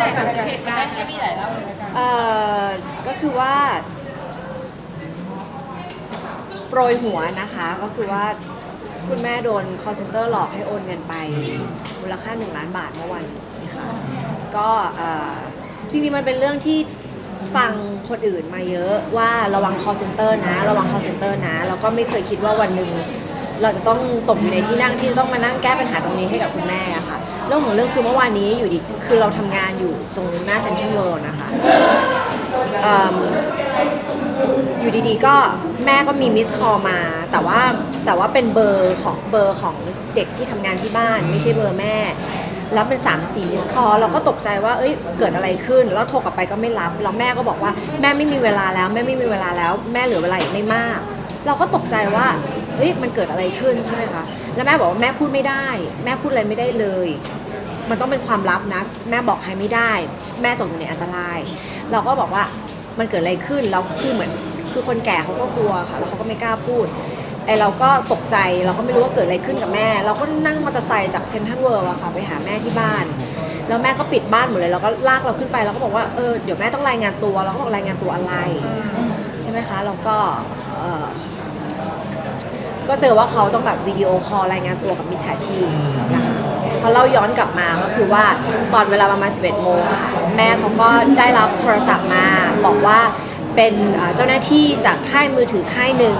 ไหนคะเหตุการณ์ให้พี่ไหนเล่าเลยละกันเอ่อก็คือว่า โปรยหัวนะคะก็คือว่าคุณแม่โดน call center หลอกให้โอนเงินไปมูลค่า 1 ล้านบาทเมื่อวันนี้ค่ะก็เอ่อจริงๆมันเป็นเรื่องที่ฟังคนอื่นมาเยอะว่าระวัง call center นะ ระวัง call center นะ แล้วก็ไม่เคยคิดว่าวันหนึ่งเราจะต้องตกอยู่ในที่นั่งที่จะต้องมานั่งแก้ปัญหาตรงนี้ให้กับคุณแม่อะค่ะ รื่องของเรื่องคือเมื่อวานนี้อยู่ดีคือเราทำงานอยู่ตรงหน้าเซ็นทรัลเวิลด์นะคะเอิ่มอยู่ดีๆก็แม่ก็มีมิสคอลมา แต่ว่าแต่ว่าเป็นเบอร์ของเบอร์ของเด็กที่ทำงานที่บ้าน ไม่ใช่เบอร์แม่แล้วเป็น3ามสี่มิสคอลเราก็ตกใจว่าเอ้ยเกิดอะไรขึ้น แล้วโทรกลับไปก็ไม่รับแล้วแม่ก็บอกว่าแม่ไม่มีเวลาแล้วแม่ไม่มีเวลาแล้วแม่เหลือเวลาอีกไม่มาก เราก็ตกใจว่าเฮ้ยมันเกิดอะไรขึ้นใช่ไหมคะแล้วแม่บอกว่าแม่พูดไม่ได้ แม่พูดอะไรไม่ได้เลย มันต้องเป็นความลับนะ แม่บอกใครไม่ได้ แม่ตกอยู่ในอันตราย เราก็บอกว่ามันเกิดอะไรขึ้นแล้วคือเหมือนคือคนแก่เขาก็กลัวค่ะ แล้วเขาก็ไม่กล้าพูดไอเราก็ตกใจเราก็ไม่รู้ว่าเกิดอะไรขึ้นกับแม่ เราก็นั่งมอเตอร์ไซค์จากเซนทรัลเวิร์อะค่ะไปหาแม่ที่บ้าน แล้วแม่ก็ปิดบ้านหมดเลยเราก็ลากเราขึ้นไปเราก็บอกว่าเออเดี๋ยวแม่ต้องรายงานตัวเราก็บอกรายงานตัวอะไร ใช่ไหมคะแล้วก็เออก็เจอว่าเขาต้องแบบวิดีโอคอลรายงานตัวกับมิจฉาชีพนะคะ พอเราย้อนกลับมาก็คือว่าตอนเวลาประมาณ 11 โมงค่ะแม่เขาก็ได้รับโทรศัพท์มา บอกว่าเป็นเจ้าหน้าที่จากค่ายมือถือค่ายหนึ่ง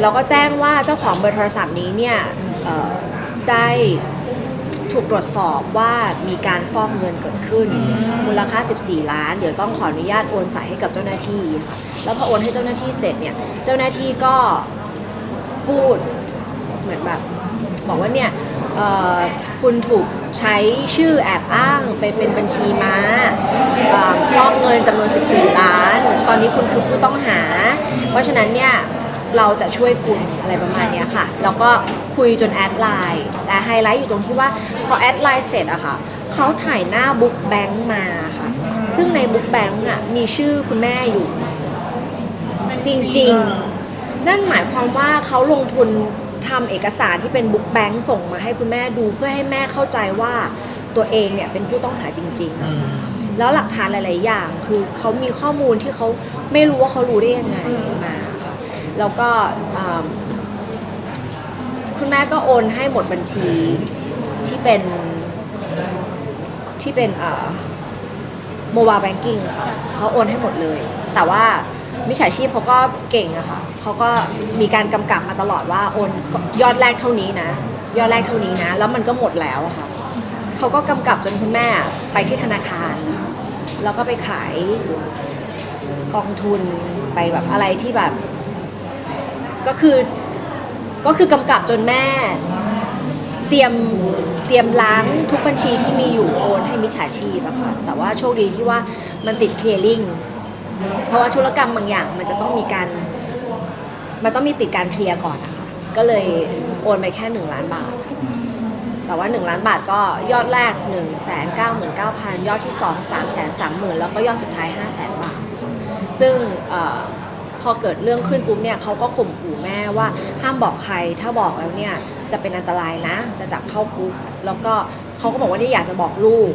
แล้วก็แจ้งว่าเจ้าของเบอร์โทรศัพท์นี้เนี่ยได้ถูกตรวจสอบว่ามีการฟอกเงินเกิดขึ้น มูลค่า 14 ล้าน เดี๋ยวต้องขออนุญาตโอนสายให้กับเจ้าหน้าที่ค่ะแล้วพอโอนให้เจ้าหน้าที่เสร็จเนี่ยเจ้าหน้าที่ก็พูดเหมือนแบบบอกว่าเนี่ย คุณถูกใช้ชื่อแอบอ้างไปเป็นบัญชีม้าเอ่อฟอกเงินจำนวน 14 ล้าน ตอนนี้คุณคือผู้ต้องหา เพราะฉะนั้นเนี่ยเราจะช่วยคุณอะไรประมาณนี้ค่ะ แล้วก็คุยจนแอดไลน์ แต่ไฮไลท์อยู่ตรงที่ว่าพอแอดไลน์เสร็จอะค่ะเขาถ่ายหน้าบุ๊กแบงค์มาค่ะ ซึ่งในบุ๊กแบงค์อะมีชื่อคุณแม่อยู่ จริง ๆ นั่นหมายความว่าเขาลงทุน ทำเอกสารที่เป็นบุ๊กแบงค์ส่งมาให้คุณแม่ดูเพื่อให้แม่เข้าใจว่าตัวเองเนี่ยเป็นผู้ต้องหาจริง ๆ แล้วหลักฐานหลาย ๆ อย่าง คือเขามีข้อมูลที่เขาไม่รู้ว่าเขารู้ได้ยังไงมาค่ะแล้วก็อ่าคุณแม่ก็โอนให้หมดบัญชีที่เป็นที่เป็นโมบายแบงกิ้งค่ะเขาโอนให้หมดเลย แต่ว่า มิจฉาชีพเขาก็เก่งอะค่ะเขาก็มีการกำกับมาตลอดว่าโอนยอดแรกเท่านี้นะ ยอดแรกเท่านี้นะ แล้วมันก็หมดแล้วอะค่ะเขาก็กำกับจนคุณแม่ไปที่ธนาคาร แล้วก็ไปขายกองทุนไปแบบอะไรที่แบบ ก็คือก็คือกำกับจนแม่ เตรียมเตรียมล้างทุกบัญชีที่มีอยู่โอนให้มิจฉาชีพอะค่ะแต่ว่าโชคดีที่ว่ามันติดเคลียร์ลิง เพราะว่าธุรกรรมบางอย่าง มันจะต้องมีการ มันต้องมีติดการเคลียร์ก่อนนะคะก็เลยโอนไปแค่หนึ่งล้านบาท แต่ว่า 1 ล้านบาทก็ยอดแรก 1 9 9 9 0 0 ยอดที่ 2 3 3 0 0 0 0 แล้วก็ยอดสุดท้าย 5 0 0 0 0 0 บาท ซึ่งอพอเกิดเรื่องขึ้นปุ๊บเนี่ยเขาก็ข่มขู่แม่ว่าห้ามบอกใครถ้าบอกแล้วเนี่ยจะเป็นอันตรายนะ จะจับเข้าคุก แล้วก็เขาก็บอกว่านี่อยากจะบอกลูก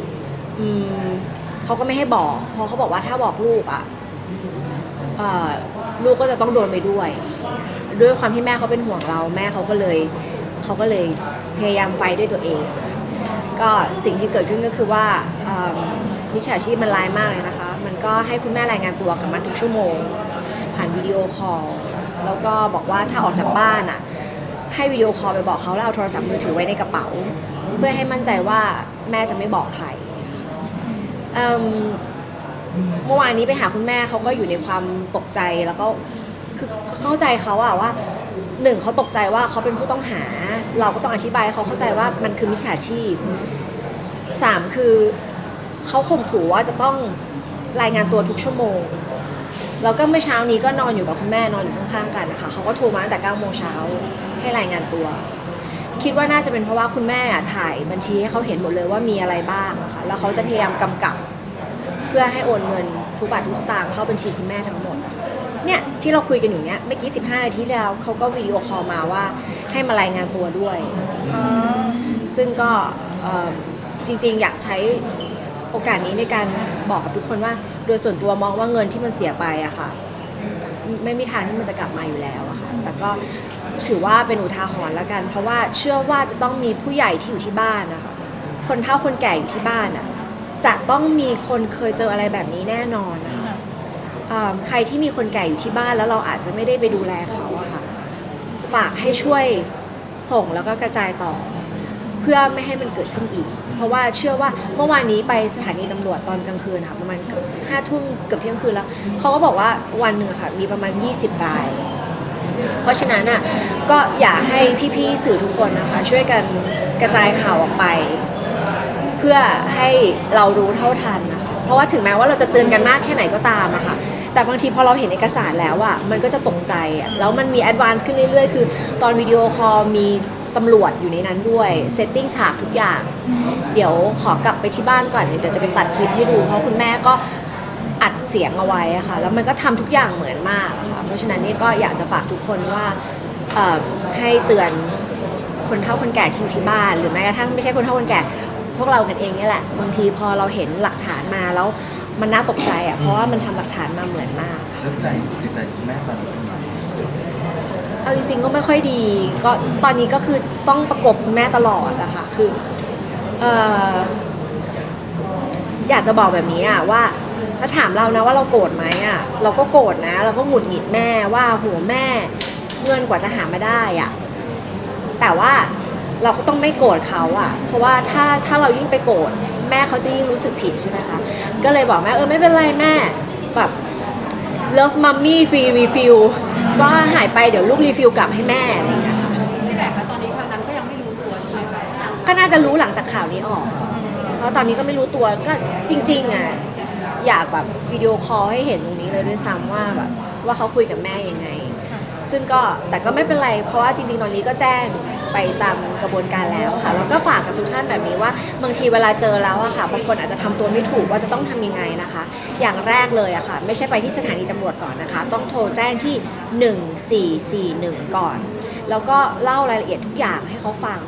เขาก็ไม่ให้บอกเพราะเขาบอกว่าถ้าบอกลูกอะ เอ่อลูกก็จะต้องโดนไปด้วย ด้วยความที่แม่เขาเป็นห่วงเรา แม่เขาก็เลยเขาก็เลยพยายามไฟด้วยตัวเอง ก็สิ่งที่เกิดขึ้นก็คือว่าเอิ่มมิจฉาชีพมันร้ายมากเลยนะคะ มันก็ให้คุณแม่รายงานตัวกับมันทุกชั่วโมง ผ่านวิดีโอคอลแล้วก็บอกว่าถ้าออกจากบ้านอะ ให้วิดีโอคอลไปบอกเขาแล้วเอาโทรศัพท์มือถือไว้ในกระเป๋า เพื่อให้มั่นใจว่าแม่จะไม่บอกใครเอิ่ม เมื่อวานนี้ไปหาคุณแม่เขาก็อยู่ในความตกใจแล้วก็คือเข้าใจเขาอะว่าหนึ่งเขาตกใจว่าเขาเป็นผู้ต้องหา เราก็ต้องอธิบายให้เขาเข้าใจว่ามันคือมิจฉาชีพสามคือเขาข่มขู่ว่าจะต้องรายงานตัวทุกชั่วโมง แล้วก็เมื่อเช้านี้ก็นอนอยู่กับคุณแม่นอนอยู่ข้างๆกันนะคะเขาก็โทรมาตั้งแต่9โมงเช้าให้รายงานตัว คิดว่าน่าจะเป็นเพราะว่าคุณแม่ถ่ายบัญชีให้เขาเห็นหมดเลยว่ามีอะไรบ้างอะค่ะแล้วเขาจะพยายามกำกับ พื่อให้โอนเงินทุกบาททุกสตางค์เข้าบัญชีคุณแม่ทั้งหมดอะค่ะเนี่ยที่เราคุยกันอยู่เนี้ยเมื่อกี้ 15 นาทีแล้วเขาก็วิดีโอคอลมาว่าให้มารายงานตัวด้วย ซึ่งก็เอิ่มจริงๆ อยากใช้โอกาสนี้ในการบอกกับทุกคนว่า โดยส่วนตัวมองว่าเงินที่มันเสียไปอะค่ะ ไม่มีทางที่มันจะกลับมาอยู่แล้วอะค่ะ แต่ก็ถือว่าเป็นอุทาหรณ์แล้วกัน เพราะว่าเชื่อว่าจะต้องมีผู้ใหญ่ที่อยู่ที่บ้านนะคะคนเฒ่าคนแก่อยู่ที่บ้านอะ จะต้องมีคนเคยเจออะไรแบบนี้แน่นอนนะคะอ่าใครที่มีคนแก่อยู่ที่บ้านแล้วเราอาจจะไม่ได้ไปดูแลเขาอะค่ะ ฝากให้ช่วยส่งแล้วก็กระจายต่อ เพื่อไม่ให้มันเกิดขึ้นอีก เพราะว่าเชื่อว่าเมื่อวานนี้ไปสถานีตำรวจตอนกลางคืนค่ะประมาณเกือบห้าทุ่มเกือบเที่ยงคืนแล้วเขาก็บอกว่าวันหนึ่งอะค่ะ มีประมาณ 20ราย เพราะฉะนั้นอะก็อยากให้พี่ๆสื่อทุกคนนะคะ ช่วยกันกระจายข่าวออกไปเพื่อให้เรารู้เท่าทันนะคะเพราะว่าถึงแม้ว่าเราจะเตือนกันมากแค่ไหนก็ตามอะค่ะแต่บางทีพอเราเห็นเอกสารแล้วอะมันก็จะตกใจอะแล้วมันมีแอดวานซ์ขึ้นเรื่อยๆ คือ ตอนวิดีโอคอลมีตำรวจอยู่ในนั้นด้วยเซตติ้งฉากทุกอย่าง เดี๋ยวขอกลับไปที่บ้านก่อนเดี๋ยวจะไปตัดคลิปให้ดู เพราะคุณแม่ก็อัดเสียงเอาไว้อะค่ะแล้วมันก็ทำทุกอย่างเหมือนมากอะค่ะเพราะฉะนั้นนี่ก็อยากจะฝากทุกคนว่าเอ่อให้เตือนคนเฒ่าคนแก่ที่อยู่ที่บ้าน หรือแม้กระทั่งไม่ใช่คนเฒ่าคนแก่ พวกเรากันเองเนี่ยแหละบางทีพอเราเห็นหลักฐานมาแล้วมันน่าตกใจอะเพราะว่ามันทำหลักฐานมาเหมือนมากเรื่องใจจิตใจคุณแม่ตอนนี้เป็นยังไงเอาจริงๆก็ไม่ค่อยดี ก็ตอนนี้ก็คือต้องประกบคุณแม่ตลอดอะค่ะคือเอ่ออยากจะบอกแบบนี้อะว่าถ้าถามเรานะว่าเราโกรธไหมอะเราก็โกรธนะ เราก็หงุดหงิดแม่ว่าโหแม่เงินกว่าจะหามาได้อะแต่ว่า เราก็ต้องไม่โกรธเขาอะเพราะว่าถ้าถ้าเรายิ่งไปโกรธแม่เขาจะยิ่งรู้สึกผิดใช่ไหมคะ ก็เลยบอกแม่เออไม่เป็นไรแม่แบบ Love Mummy Free Refill ก็หายไปเดี๋ยวลูกรีฟิลกลับให้แม่อะไรอย่างเงี้ยค่ะพี่แต่คะตอนนี้ทางนั้นก็ยังไม่รู้ตัวใช่ไหมคะก็น่าจะรู้หลังจากข่าวนี้ออก เพราะตอนนี้ก็ไม่รู้ตัวก็จริงๆอะอยากแบบวิดีโอคอลให้เห็นตรงนี้เลยด้วยซ้ำว่าแบบว่าเขาคุยกับแม่ยังไง ซึ่งก็แต่ก็ไม่เป็นไร เพราะว่าจริงๆ ตอนนี้ก็แจ้งไปตามกระบวนการแล้วค่ะแล้วก็ฝากกับทุกท่านแบบนี้ว่าบางทีเวลาเจอแล้วอะค่ะบางคนอาจจะทำตัวไม่ถูกว่าจะต้องทำยังไงนะคะ อย่างแรกเลยอะค่ะ ไม่ใช่ไปที่สถานีตำรวจก่อนนะคะ ต้องโทรแจ้งที่ 1441 ก่อน แล้วก็เล่ารายละเอียดทุกอย่างให้เขาฟัง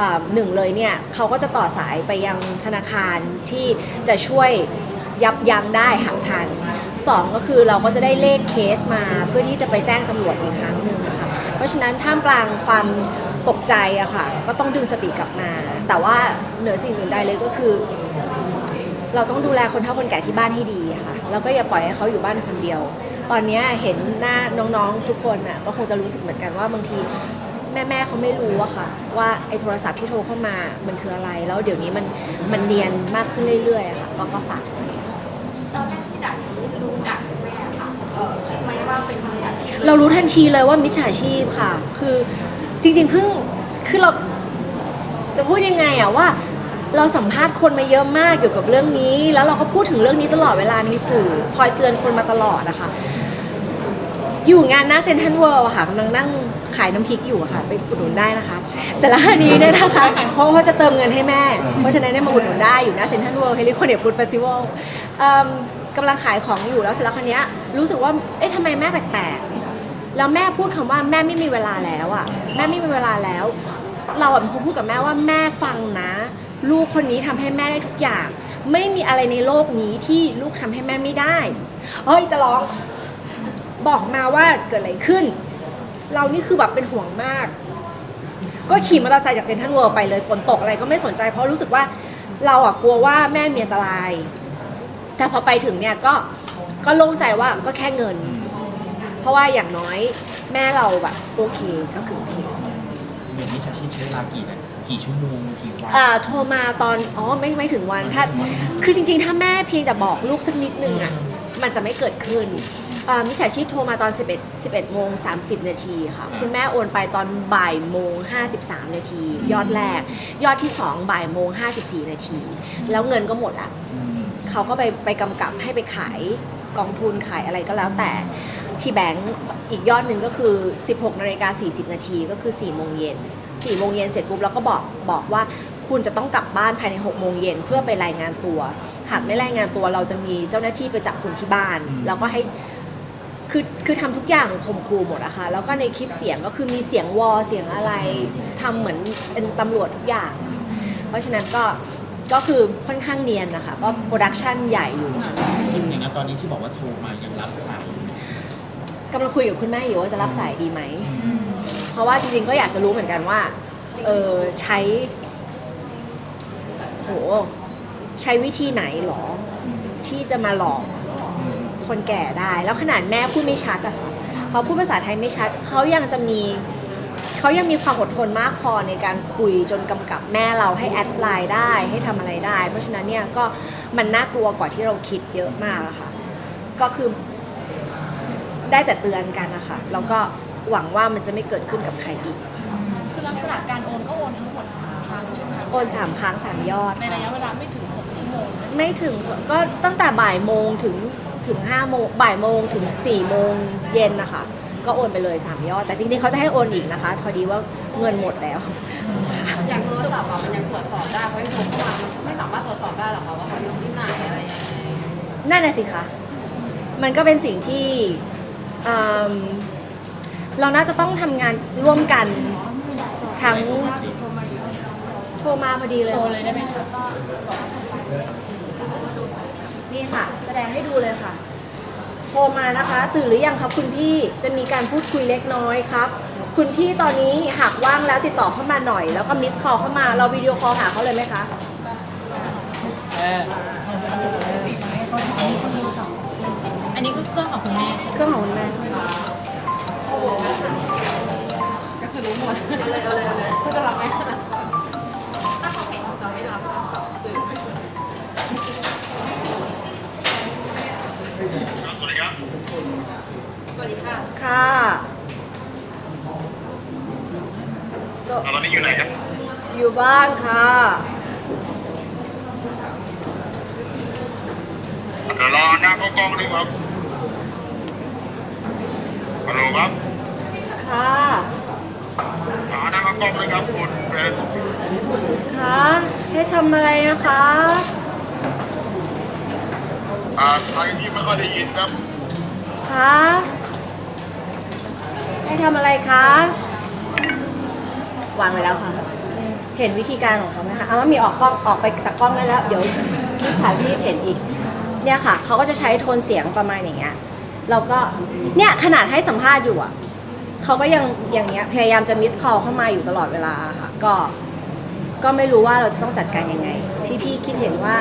อ่าหนึ่งเลยเนี่ยเขาก็จะต่อสายไปยังธนาคารที่จะช่วย ยับยั้งได้หักทันสองก็คือเราก็จะได้เลขเคสมาเพื่อที่จะไปแจ้งตำรวจอีกครั้งหนึ่งนะคะเพราะฉะนั้นท่ามกลางความตกใจอะค่ะ ก็ต้องดึงสติกลับมา แต่ว่าเหนือสิ่งอื่นใดเลยก็คือ เราต้องดูแลคนเฒ่าคนแก่ที่บ้านให้ดีค่ะแล้วก็อย่าปล่อยให้เขาอยู่บ้านคนเดียว ตอนนี้เห็นหน้าน้องๆทุกคนน่ะก็คงจะรู้สึกเหมือนกันว่าบางทีแม่ๆเขาไม่รู้อะค่ะ ว่าไอ้โทรศัพท์ที่โทรเข้ามามันคืออะไร แล้วเดี๋ยวนี้มันมันเนียนมากขึ้นเรื่อยๆอะค่ะก็ก็ฝากไว้ ตอนแรกที่ดักรู้จักแม่ค่ะเออคิดไหม ว่าเป็นมิจฉาชีพเรารู้ทันทีเลยว่ามิจฉาชีพค่ะ คือจริงๆเพิ่งคือเราจะพูดยังไงอะว่า เราสัมภาษณ์คนมาเยอะมากเกี่ยวกับเรื่องนี้ แล้วเราก็พูดถึงเรื่องนี้ตลอดเวลาในสื่อ คอยเตือนคนมาตลอดนะคะอยู่งานหน้าเซนทรัลเวิลด์ค่ะกำลังนั่งขายน้ำพริกอยู่อะค่ะ ไปอุดหนุนได้นะคะเสร็จแล้วอันนี้เนี่ยนะคะเพราะเขาจะเติมเงินให้แม่ เพราะฉะนั้นเนี่ยมาอุดหนุนได้อยู่หน้าเซนทรัลเวิลด์เฮลิคอนเนียฟูดเฟสติวัล กำลังขายของอยู่แล้วเสร็จแล้วคันนี้ยรู้สึกว่าเอ๊ะทำไมแม่แปลกๆแล้วแม่พูดคำว่าแม่ไม่มีเวลาแล้วอะแม่ไม่มีเวลาแล้ว เราอะเป็นคนพูดกับแม่ว่าแม่ฟังนะ ลูกคนนี้ทำให้แม่ได้ทุกอย่าง ไม่มีอะไรในโลกนี้ที่ลูกทำให้แม่ไม่ได้เฮ้ยจะร้องบอกมาว่าเกิดอะไรขึ้น เรานี่คือแบบเป็นห่วงมาก ก็ขี่มอเตอร์ไซค์จากเซนทรัลเวิลด์ไปเลยฝนตกอะไรก็ไม่สนใจเพราะรู้สึกว่าเราอะกลัวว่าแม่มีอันตราย แต่พอไปถึงเนี่ยก็ก็โล่งใจว่าก็แค่เงิน เพราะว่าอย่างน้อยแม่เราแบบโอเคก็คือโอเคหนึ่งมิจฉาชีพใช้เวลากี่นาทีกี่ชั่วโมงกี่วันอ่าโทรมาตอนอ๋อไม่ไม่ถึงวันถ้าคือจริงๆ ถ้าแม่เพียงแต่บอกลูกสักนิดนึงอะมันจะไม่เกิดขึ้นอ่ามิจฉาชีพโทรมาตอน 11 11โมง30 นาทีค่ะ คุณแม่โอนไปตอนบ่ายโมง 53 นาที ยอดแรก ยอดที่ 2 บ่ายโมง 54 นาที แล้วเงินก็หมดละอืม เขาก็ไปไปกำกับให้ไปขายกองทุนขายอะไรก็แล้วแต่ที่แบงก์อีกยอดหนึ่งก็คือ 16นาฬิกา40 นาทีก็คือ4โมงเย็น4โมงเย็นเสร็จปุ๊บแล้วก็บอกบอกว่าคุณจะต้องกลับบ้านภายใน6โมงเย็นเพื่อไปรายงานตัว หากไม่รายงานตัวเราจะมีเจ้าหน้าที่ไปจับคุณที่บ้าน แล้วก็ให้คือคือทำทุกอย่างข่มขู่หมดอะค่ะแล้วก็ในคลิปเสียงก็คือมีเสียงวอเสียงอะไรทำเหมือนเป็นตำรวจทุกอย่างอะเพราะฉะนั้นก็ ก็คือค่อนข้างเนียนนะคะ ก็โปรดักชันใหญ่อยู่คิมอย่างนั้นตอนนี้ที่บอกว่าโทรมายังรับสายอยู่ไหมกำลังคุยกับคุณแม่อยู่ว่าจะรับสายดีไหม เพราะว่าจริงๆก็อยากจะรู้เหมือนกันว่า เออใช้ โห ใช้วิธีไหนหรอ ที่จะมาหลอกคนแก่ได้ แล้วขนาดแม่พูดไม่ชัดอะค่ะเขาพูดภาษาไทยไม่ชัด เขายังจะมี เขายังมีความอดทนมากพอในการคุยจนกำกับแม่เราให้แอดไลน์ได้ ให้ทำอะไรได้ เพราะฉะนั้นเนี่ยก็มันน่ากลัวกว่าที่เราคิดเยอะมากอะค่ะ ก็คือได้แต่เตือนกันนะคะแล้วก็หวังว่ามันจะไม่เกิดขึ้นกับใครอีก คือลักษณะการโอนก็โอนทั้งหมด3ครั้งใช่ไหมคะโอนสามครั้งสามยอด ในระยะเวลาไม่ถึง6ชั่วโมงไม่ถึงก็ตั้งแต่บ่ายโมงถึงถึงห้าโมงบ่ายโมงถึง4ี่โมงเย็นนะคะ ก็โอนไปเลย 3 ยอด แต่จริงๆเขาจะให้โอนอีกนะคะพอดีว่าเงินหมดแล้ว อย่างโทรศัพท์อะมันยังตรวจสอบได้เพราะโทรเข้ามามันไม่สามารถตรวจสอบได้หรอกคะว่าเขาอยู่ที่ไหนอะไรยังไงนั่นน่ะสิคะ มันก็เป็นสิ่งที่อืมเราน่าจะต้องทำงานร่วมกันทั้งโทรมาพอดีเลย โชว์เลยได้ไหมคะ นี่ค่ะ แสดงให้ดูเลยค่ะ โทรมานะคะ ตื่นหรือยังครับคุณพี่จะมีการพูดคุยเล็กน้อยครับ คุณพี่ตอนนี้หากว่างแล้วติดต่อเข้ามาหน่อย แล้วก็มิสคอลเข้ามาเราวิดีโอคอลหาเขาเลยไหมคะอันนี้คือเครื่องของคุณแม่ใช่ไหมเครื่องของคุณแม่ก็คือรู้หมดเอาเลยเอาเลยเอาเลย วัสดีค่ะ ค่ะโจอ่าตอนนี้อยู่ไหนครับ อยู่บ้านค่ะเดี๋ยวรอหน้าเข้ากล้องด้วยครับฮัลโหลครับค่ะหาหน้าเข้ากล้องด้วยครับคุณเพชรค่ะให้ทำอะไรนะคะอ่าทางที่ไม่ค่อยได้ยินครับคะ ให้ทำอะไรคะวางไปแล้วค่ะ เห็นวิธีการของเขาไหมคะเอาว่ามีออกกล้องออกไปจากกล้องได้แล้ว เดี๋ยวมิจฉาชีพเห็นอีก เนี่ยค่ะเขาก็จะใช้โทนเสียงประมาณอย่างเงี้ยเราก็เนี่ยขนาดให้สัมภาษณ์อยู่อะเขาก็ยังอย่างเงี้ยพยายามจะมิสคอลเข้ามาอยู่ตลอดเวลาค่ะก็ ก็ไม่รู้ว่าเราจะต้องจัดการยังไง พี่ๆคิดเห็นว่า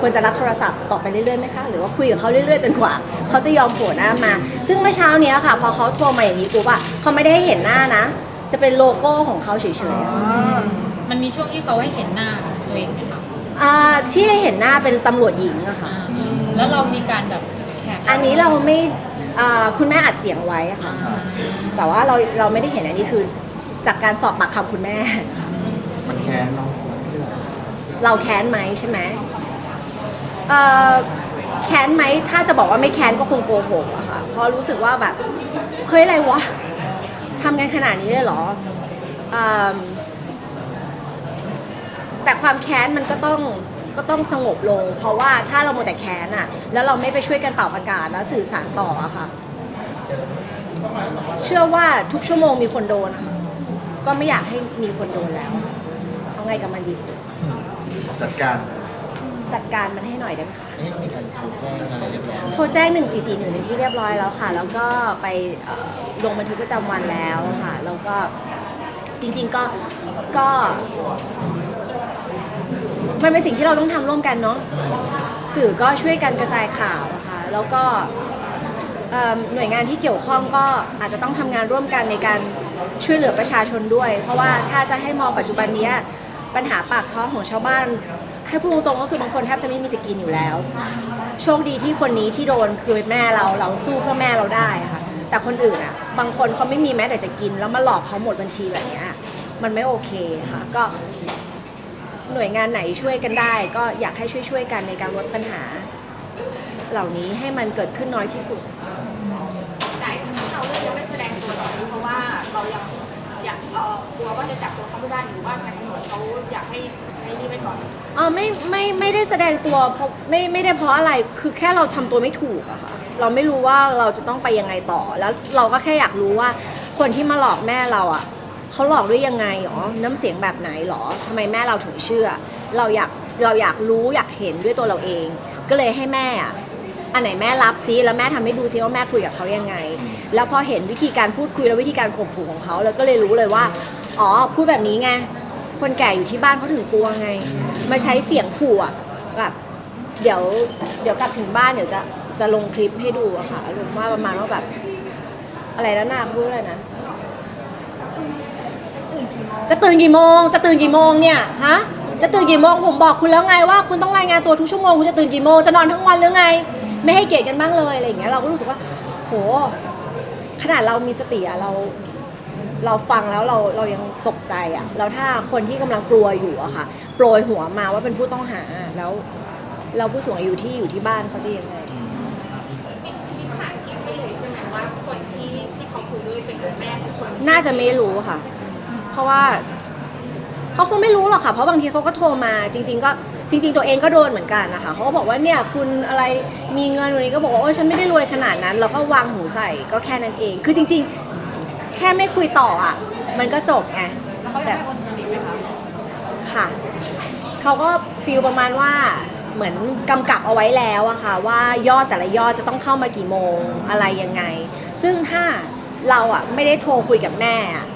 ควรจะรับโทรศัพท์ต่อไปเรื่อยๆไหมคะหรือว่าคุยกับเขาเรื่อยๆจนกว่าเขาจะยอมโผล่หน้ามา ซึ่งเมื่อเช้าเนี้ยค่ะ พอเขาโทรมาอย่างนี้ปุ๊บอะเขาไม่ได้ให้เห็นหน้านะ จะเป็นโลโก้ของเขาเฉยๆอะมันมีช่วงที่เขาให้เห็นหน้าตัวเองไหมคะอ่าที่ให้เห็นหน้าเป็นตำรวจหญิงอะค่ะ แล้วเรามีการแบบแคปอันนี้เราไม่อ่าคุณแม่อัดเสียงไว้อะค่ะ แต่ว่าเราเราไม่ได้เห็นอันนี้คือจากการสอบปากคำคุณแม่ มันแค้นเราเราแค้นไหมใช่ไหม เอ่อแค้นไหมถ้าจะบอกว่าไม่แค้นก็คงโกหกอะค่ะเพราะรู้สึกว่าแบบเฮ้ยอะไรวะทำกันขนาดนี้เลยเหรออืมแต่ความแค้นมันก็ต้องก็ต้องสงบลง เพราะว่าถ้าเราโมวแต่แค้นอะแล้วเราไม่ไปช่วยกันเป่าประกาศแล้วสื่อสารต่ออะค่ะ เชื่อว่าทุกชั่วโมงมีคนโดนอะก็ไม่อยากให้มีคนโดนแล้ว เอาไงกับมันดี จัดการ จัดการมันให้หน่อยได้ไหมคะเอ๊ะมีการโทรแจ้งอะไรเรียบร้อยโทรแจ้ง 1441เป็นที่เรียบร้อยแล้วค่ะ แล้วก็ไปเอ่อลงบันทึกประจำวันแล้วค่ะ แล้วก็จริง ๆ ก็ก็ มันเป็นสิ่งที่เราต้องทำร่วมกันเนาะ สื่อก็ช่วยกันกระจายข่าวนะคะ แล้วก็เอิ่มหน่วยงานที่เกี่ยวข้องก็อาจจะต้องทำงานร่วมกันในการช่วยเหลือประชาชนด้วย เพราะว่าถ้าจะให้มองปัจจุบันเนี้ยปัญหาปากท้องของชาวบ้าน ให้พูดตรงๆก็คือบางคนแทบจะไม่มีจะกินอยู่แล้ว โชคดีที่คนนี้ที่โดนคือเป็นแม่เราเราสู้เพื่อแม่เราได้ค่ะ แต่คนอื่นอะ บางคนเขาไม่มีแม้แต่จะกิน แล้วมาหลอกเขาหมดบัญชีแบบเนี้ยมันไม่โอเคค่ะ ก็หน่วยงานไหนช่วยกันได้ ก็อยากให้ช่วยๆกันในการลดปัญหา เหล่านี้ให้มันเกิดขึ้นน้อยที่สุด แต่ที่เราเลือกยังไม่แสดงตัวตอนนี้เพราะว่าเรายังอยากเอ่อกลัวว่าจะจับตัวเขาไม่ได้หรือว่าทางตำรวจเขาอยากให้ให้นี่ไว้ก่อน อ๋อไม่ไม่ไม่ได้แสดงตัวเพราะไม่ไม่ได้เพราะอะไรคือแค่เราทำตัวไม่ถูกอะค่ะเราไม่รู้ว่าเราจะต้องไปยังไงต่อ แล้วเราก็แค่อยากรู้ว่าคนที่มาหลอกแม่เราอะเขาหลอกด้วยยังไงหรอน้ำเสียงแบบไหนหรอทำไมแม่เราถึงเชื่อ เราอยากเราอยากรู้อยากเห็นด้วยตัวเราเอง ก็เลยให้แม่อะอันไหนแม่รับซิแล้วแม่ทำให้ดูซิว่าแม่คุยกับเขายังไง แล้วพอเห็นวิธีการพูดคุยและวิธีการข่มขู่ของเขาแล้วก็เลยรู้เลยว่า อ๋อ พูดแบบนี้ไง คนแก่อยู่ที่บ้านเขาถึงกลัวไง มาใช้เสียงขู่อะแบบเดี๋ยวเดี๋ยวกลับถึงบ้านเดี๋ยวจะจะลงคลิปให้ดูอะค่ะลงว่าประมาณว่าแบบ อะไรนะนาพูดอะไรนะจะตื่นกี่โมง จะตื่นกี่โมงเนี่ยฮะจะตื่นกี่โมงผมบอกคุณแล้วไงว่าคุณต้องรายงานตัวทุกชั่วโมงคุณจะตื่นกี่โมงจะนอนทั้งวันหรือไง ไม่ให้เกียรติกันบ้างเลยอะไรอย่างเงี้ยเราก็รู้สึกว่า โห ขนาดเรามีสติอะเรา เราฟังแล้วเราเรายังตกใจอะแล้วถ้าคนที่กำลังกลัวอยู่อะค่ะโปรยหัวมาว่าเป็นผู้ต้องหาแล้วเราผู้สูงอายุที่อยู่ที่บ้านเขาจะยังไงมิจฉาชีพไม่เลยใช่ไหมว่าคนที่ที่เขาคุยด้วยเป็นแม่ของคนน่าจะไม่รู้ค่ะ เพราะว่าเขาคงไม่รู้หรอกค่ะ เพราะบางทีเขาก็โทรมาจริง ๆ ก็จริง ๆ ตัวเองก็โดนเหมือนกันนะคะเขาก็บอกว่าเนี่ยคุณอะไรมีเงินวันนี้ก็บอกว่าโอ้ยฉันไม่ได้รวยขนาดนั้น เราก็วางหูใส่ก็แค่นั้นเอง คือจริง ๆ แค่ไม่คุยต่ออะ มันก็จบไงแล้วเขายังไม่โอนเงินอีกไหมคะค่ะเขาก็ฟีลประมาณว่าเหมือนกำกับเอาไว้แล้วอะค่ะ ว่ายอดแต่ละยอดจะต้องเข้ามากี่โมงอะไรยังไง ซึ่งถ้าเราอะไม่ได้โทรคุยกับแม่อะ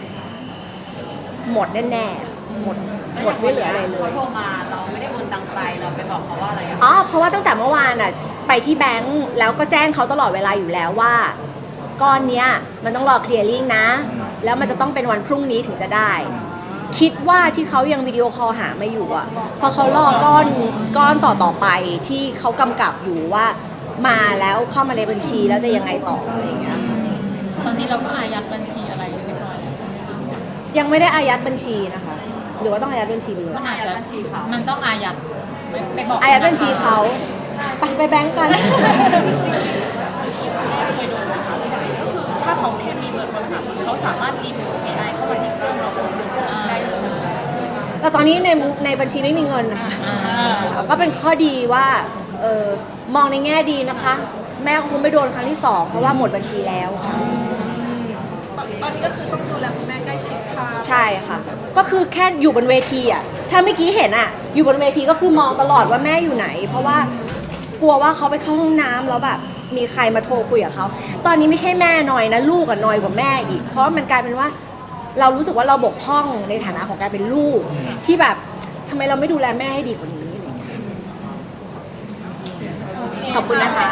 หมดแน่ๆหมดหมดไม่เหลืออะไรเลเขายโทรมาเราไม่ได้โอนตังค์ไปเราไปบอกเขาว่าอะไรอะ อ๋อ เพราะว่าตั้งแต่เมื่อวานอะ ไปที่แบงก์แล้วก็แจ้งเขาตลอดเวลาอยู่แล้วว่า ก้อนเนี้ยมันต้องรอเคลียร์ลิงนะ แล้วมันจะต้องเป็นวันพรุ่งนี้ถึงจะได้ คิดว่าที่เขายังวิดีโอคอลหามาอยู่อะเพราะเขารอก้อนก้อนต่อต่อๆไปที่เขากำกับอยู่ว่ามาแล้วเข้ามาในบัญชีแล้วจะยังไงต่ออะไรอย่างเงี้ยค่ะตอนนี้เราก็อายัดบัญชีอะไรเรียบร้อยแล้วใช่ไหมคะยังไม่ได้อายัดบัญชีนะคะ หรือว่าต้องอายัดบัญชีไปเลยมันอาจจะบัญชีเขามันต้องอายัดไปไปบอกอายัดบัญชีเขาไปไปแบงก์กัน ถ้าเขาแค่มีเบอร์โทรศัพท์เขาสามารถรีโมท AI เข้ามาที่เครื่องเราได้เลยแต่ตอนนี้ในในบัญชีไม่มีเงินนะคะก็เป็นข้อดีว่าเออมองในแง่ดีนะคะ แม่คงไม่โดนครั้งที่สองเพราะว่าหมดบัญชีแล้วค่ะตอนตอนนี้ก็คือต้องดูแลคุณแม่ใกล้ชิดค่ะใช่ค่ะ ก็คือแค่อยู่บนเวทีอะถ้าเมื่อกี้เห็นอะ อยู่บนเวทีก็คือมองตลอดว่าแม่อยู่ไหน เพราะว่ากลัวว่าเขาไปเข้าห้องน้ำแล้วแบบ มีใครมาโทรคุยกับเขา ตอนนี้ไม่ใช่แม่นอยนะ ลูกอะนอยกว่าแม่อีก เพราะว่ามันกลายเป็นว่า เรารู้สึกว่าเราบกพร่องในฐานะของการเป็นลูก ที่แบบทำไมเราไม่ดูแลแม่ให้ดีกว่านี้อะไรอย่างเงี้ยขอบคุณนะคะ